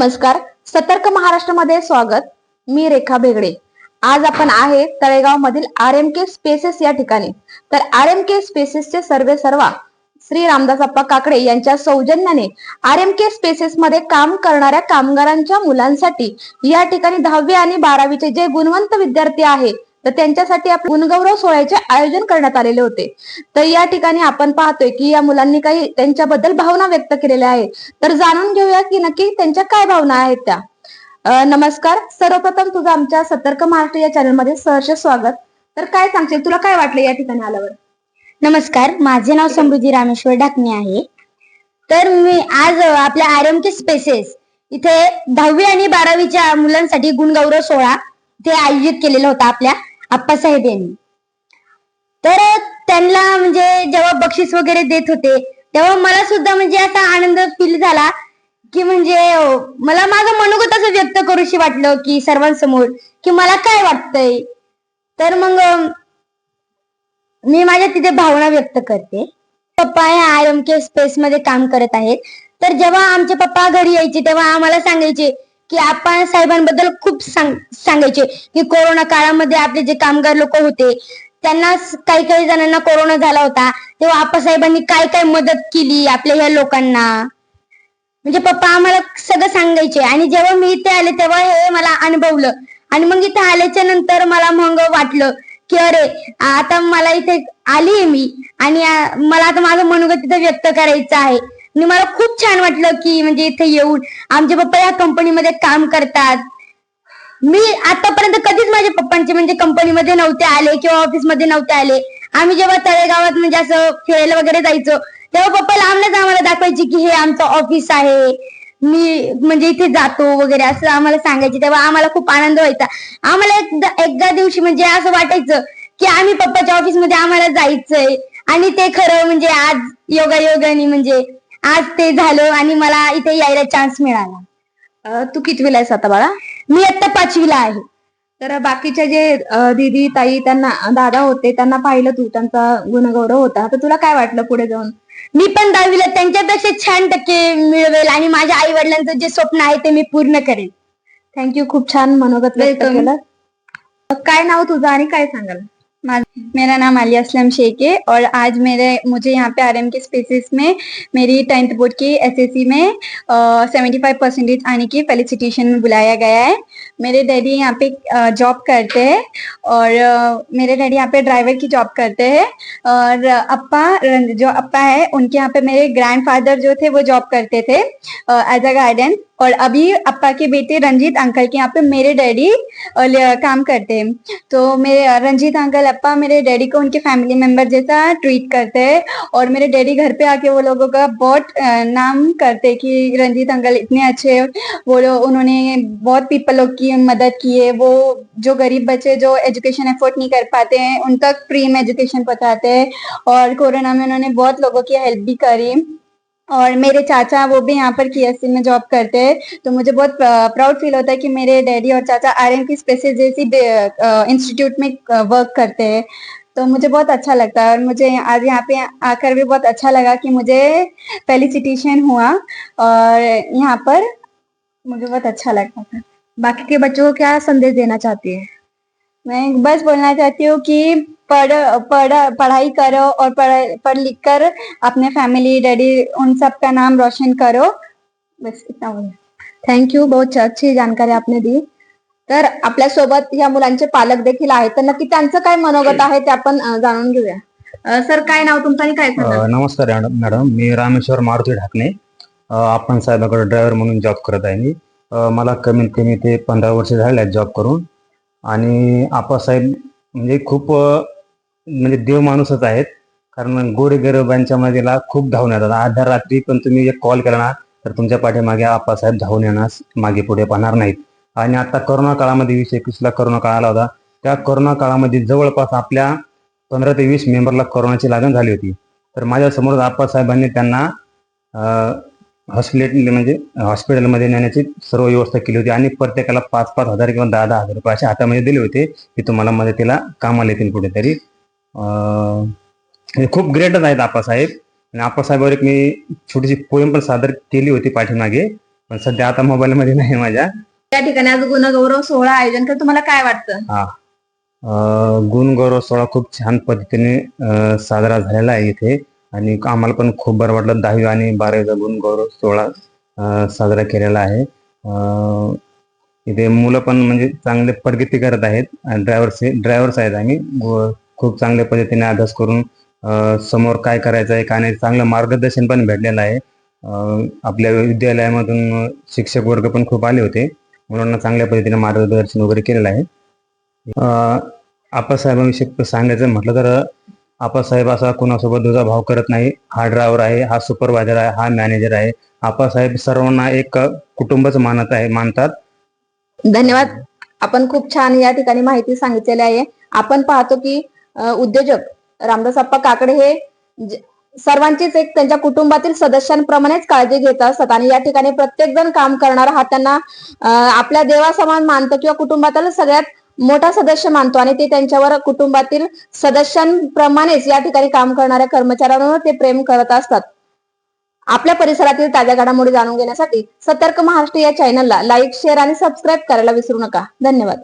नमस्कार. सतर्क महाराष्ट्रामध्ये स्वागत. मी रेखा बेगडे आज आपण आहे तळेगाव मधील आर एम के स्पेसेस या ठिकाणी. तर आर एम के स्पेसेसचे सर्वे सर्वा श्री रामदास अप्पा काकडे यांच्या सौजन्याने आर एम के स्पेसेस मध्ये काम करणाऱ्या कामगारांच्या मुलांसाठी या ठिकाणी दहावी आणि बारावीचे जे गुणवंत विद्यार्थी आहे तर त्यांच्यासाठी आपण गुणगौरव सोहळ्याचे आयोजन करण्यात आलेले होते. तर या ठिकाणी आपण पाहतोय की या मुलांनी काही त्यांच्याबद्दल भावना व्यक्त केलेल्या आहेत. तर जाणून घेऊया की नक्की त्यांच्या काय भावना आहेत त्या. नमस्कार. सर्वप्रथम तुझं आमच्या सतर्क महाराष्ट्र या चॅनलमध्ये सहर्ष स्वागत. तर काय सांगशील? तुला काय वाटलं या ठिकाणी आल्यावर? नमस्कार. माझे नाव समृद्धी रामेश्वर ढाकणे आहे. तर मी आज आपल्या आर एम के स्पेसेस इथे दहावी आणि बारावीच्या मुलांसाठी गुणगौरव सोहळा ते आयोजित केलेला होता आपल्या. आप्पासाहेब यांनी तर त्यांना म्हणजे जेव्हा बक्षीस वगैरे देत होते तेव्हा मला सुद्धा म्हणजे असा आनंद फील झाला की म्हणजे मला माझं मनोगत असं व्यक्त करूशी वाटलं की सर्वांसमोर की मला काय वाटतंय. तर मग मी माझ्या तिथे भावना व्यक्त करते. पप्पा हे आय एम के स्पेस मध्ये काम करत आहेत. तर जेव्हा आमचे पप्पा घरी यायचे तेव्हा आम्हाला सांगायचे की आपण साहेबांबद्दल खूप सांग सांगायचे की कोरोना काळामध्ये आपले जे कामगार लोक होते त्यांना काही काही जणांना कोरोना झाला होता तेव्हा आप्पासाहेबांनी काय काय मदत केली आपल्या ह्या लोकांना? म्हणजे पप्पा आम्हाला सगळं सांगायचे आणि जेव्हा मी इथे आले तेव्हा हे मला अनुभवलं. आणि मग इथे आल्याच्यानंतर मला मग वाटलं की अरे आता मला इथे आली आहे मी आणि मला आता माझं मनोगत तिथे व्यक्त करायचं आहे. आणि मला खूप छान वाटलं की म्हणजे इथे येऊन आमचे पप्पा या कंपनीमध्ये काम करतात. मी आतापर्यंत कधीच माझ्या पप्पांचे म्हणजे कंपनीमध्ये नव्हते आले किंवा ऑफिसमध्ये नव्हते आले. आम्ही जेव्हा तळेगावात म्हणजे असं फिरायला वगैरे जायचो तेव्हा पप्पा लांबनच आम्हाला दाखवायचे की हे आमचं ऑफिस आहे. मी म्हणजे इथे जातो वगैरे असं आम्हाला सांगायचे. तेव्हा आम्हाला खूप आनंद व्हायचा. आम्हाला एकदा एकदा दिवशी म्हणजे असं वाटायचं की आम्ही पप्पाच्या ऑफिसमध्ये आम्हाला जायचंय. आणि ते खरं म्हणजे आज योगायोगाने म्हणजे आज ते झालं आणि मला इथे यायला चान्स मिळाला. अ, तू कितवीला आहेस आता बाळा? मी आता पाचवीला आहे. तर बाकीचे जे अ, दीदी ताई त्यांना दादा होते त्यांना पाहिलं तू त्यांचा गुणगौरव होता. तर तुला काय वाटलं पुढे जाऊन? मी पण दहावीला त्यांच्यापेक्षा छान टक्के मिळवेल आणि माझ्या आई वडिलांचं जे स्वप्न आहे ते मी पूर्ण करेन थँक्यू खूप छान मनोगत व्यक्त Welcome. केलं. अ, काय नाव तुझं आणि काय सांगाल? मेरा नाम आलिया असलम शेख है और आज मेरे मुझे यहाँ पे आरएम के स्पेसिस में मेरी टेंथ बोर्ड की एसएससी में सेवेंटी फाइव परसेंटेज आने की फेलिसिटेशन में बुलाया गया है। मेरे डैडी यहाँ पे जॉब करते हैं और मेरे डैडी यहाँ पे ड्राइवर की जॉब करते हैं और अप्पा जो अप्पा है, उनके यहाँ पे मेरे ग्रैंडफादर जो थे, वो जॉब करते थे एज अ गार्डन और अभी अप्पा के बेटे रंजीत अंकल के यहाँ पे मेरे डैडी काम करते हैं। तो मेरे रंजीत अंकल, अप्पा मेरे डैडी को उनके फैमिली मेंबर जैसा ट्रीट करते हैं और मेरे डैडी घर पे आके वो लोगों का बहुत नाम करते कि रंजीत अंकल इतने अच्छे वो लोग उन्होंने बहुत पीपल लोग की मदद की है। वो जो गरीब बच्चे जो एजुकेशन एफोर्ड नहीं कर पाते हैं, उन तक फ्री में एजुकेशन पहुँचाते हैं और कोरोना में उन्होंने बहुत लोगों की हेल्प भी करी। और मेरे चाचा वो भी यहाँ पर के में जॉब करते हैं। तो मुझे बहुत प्राउड फील होता है कि मेरे डैडी और चाचा आर एम की स्पेसिस जैसी इंस्टीट्यूट में वर्क करते हैं। तो मुझे बहुत अच्छा लगता है और मुझे आज यहाँ पे आकर भी बहुत अच्छा लगा कि मुझे फेलिसिटेशन हुआ और यहाँ पर मुझे बहुत अच्छा लगता था। बाकी के बच्चों को क्या संदेश देना चाहती है? मैं बस बोलना चाहती हूँ कि पढ़ पढ़ पढ़ाई करो और पढ़ पढ़ लिख कर अपने फैमिली डैडी उन सब का नाम रोशन करो। बस इतना बोलना थँक्यू बहुत अच्छी जानकारी आपने दी। तर आपल्यासोबत या मुलांचे पालक देखील आहेत तर नक्की त्यांचं काय मनोगत आहे ते आपण जाणून घेऊया. सर काय नाव तुमचं आणि काय नमस्कार मॅडम मॅडम. मी रामेश्वर मारुती ढाकणे. अ, आपण साहेबाकडे ड्रायव्हर म्हणून जॉब करत आहे मी. अ, मला कमीत कमी ते पंधरा वर्ष झाले आहेत जॉब करून. आणि आप्पासाहेब म्हणजे खूप अ, म्हणजे देव माणूसच आहेत. कारण गोरेगरिबांच्या मध्येला खूप धावून येतात. अर्ध्या रात्री पण तुम्ही एक कॉल केला ना तर तुमच्या पाठीमागे आप्पासाहेब धावून येणार मागे पुढे पाहणार नाहीत. आणि आता करोना काळामध्ये वीस एकवीसला करोना काळ आला होता त्या करोना काळामध्ये जवळपास आपल्या पंधरा ते वीस मेंबरला कोरोनाची लागण झाली होती. तर माझ्यासमोर आप्पासाहेबांनी त्यांना हॉस्पिटल म्हणजे हॉस्पिटलमध्ये नेण्याची सर्व व्यवस्था केली होती आणि प्रत्येकाला पाच पाच हजार किंवा दहा दहा हजार रुपये असे हातामध्ये दिले होते. की तुम्हाला मदतीला कामाला येतील कुठेतरी. खूप ग्रेटच आहेत आप्पासाहेब. आणि आप्पासाहेबावर एक मी छोटीशी पोएम पण सादर केली होती पाठीमागे पण सध्या आता मोबाईल मध्ये नाही माझ्या. या ठिकाणी आज गुणगौरव सोहळा आयोजन कर तुम्हाला काय वाटतं? हा. अं, गुण गौरव सोहळा खूप छान पद्धतीने अं, साजरा झालेला आहे इथे. आणि आम्हाला पण खूप बरं वाटलं. दहावी आणि बारावीचा गुण गौरव सोहळा अं, साजरा केलेला आहे. अं, इथे मुलं पण म्हणजे चांगले प्रगती करत आहेत. ड्रायव्हर्स ड्रायव्हर्स आहेत आम्ही. खूप चांगल्या पद्धतीने अभ्यास करून समोर काय करायचं आहे काय नाही चांगलं मार्गदर्शन पण भेटलेलं आहे. आपल्या विद्यालयामधून शिक्षक वर्ग पण खूप आले होते. मुलांना चांगल्या पद्धतीने मार्गदर्शन वगैरे केलेलं आहे. आपासाहेबांविषयी सांगायचं म्हटलं तर आपासाहेब असा कोणासोबत दुजा भाव करत नाही. हा ड्रायव्हर आहे हा सुपरवायझर आहे हा मॅनेजर आहे. आपासाहेब सर्वांना एक कुटुंबच मानत आहे मानतात. धन्यवाद. आपण खूप छान या ठिकाणी माहिती सांगितलेली आहे. आपण पाहतो की उद्योजक रामदास अप्पा काकडे हे सर्वांचीच एक त्यांच्या कुटुंबातील सदस्यांप्रमाणेच काळजी घेत असतात आणि या ठिकाणी प्रत्येक जण काम करणारा हा त्यांना आपल्या देवासमान मानतो किंवा कुटुंबातील सगळ्यात मोठा सदस्य मानतो आणि ते त्यांच्यावर कुटुंबातील सदस्यांप्रमाणेच या ठिकाणी काम करणाऱ्या कर्मचाऱ्यांवर ते प्रेम करत असतात. आपल्या परिसरातील ताज्या घडामोडी जाणून घेण्यासाठी सतर्क महाराष्ट्र या चॅनलला लाईक शेअर आणि सबस्क्राईब करायला विसरू नका. धन्यवाद.